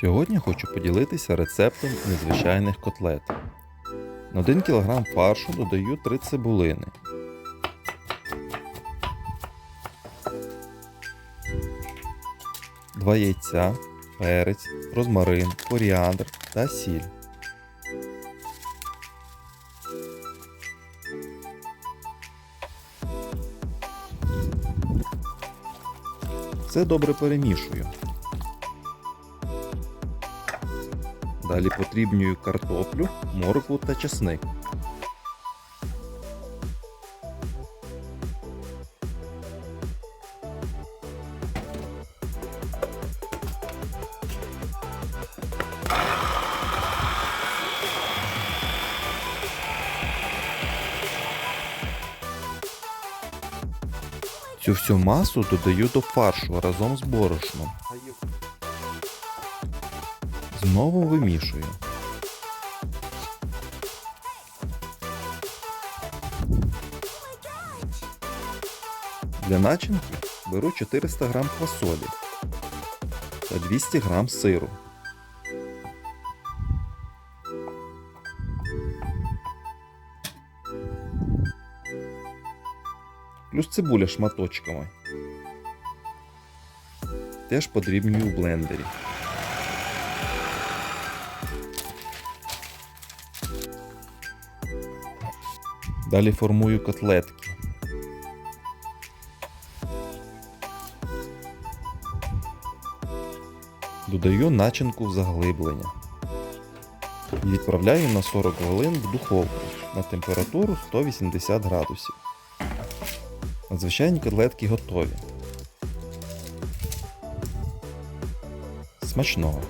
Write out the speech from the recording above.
Сьогодні хочу поділитися рецептом незвичайних котлет. На 1 кг фаршу додаю 3 цибулини. Два яйця, перець, розмарин, коріандр та сіль. Все добре перемішую. Далі потрібнюю картоплю, моркву та чесник. Цю всю масу додаю до фаршу разом з борошном. Знову вимішую. Для начинки беру 400 г фасолі та 200 г сиру. Плюс цибуля шматочками. Теж подрібнюю в блендері. Далі формую котлетки. Додаю начинку в заглиблення. І відправляю на 40 хвилин в духовку на температуру 180 градусів. Надзвичайні котлетки готові. Смачного!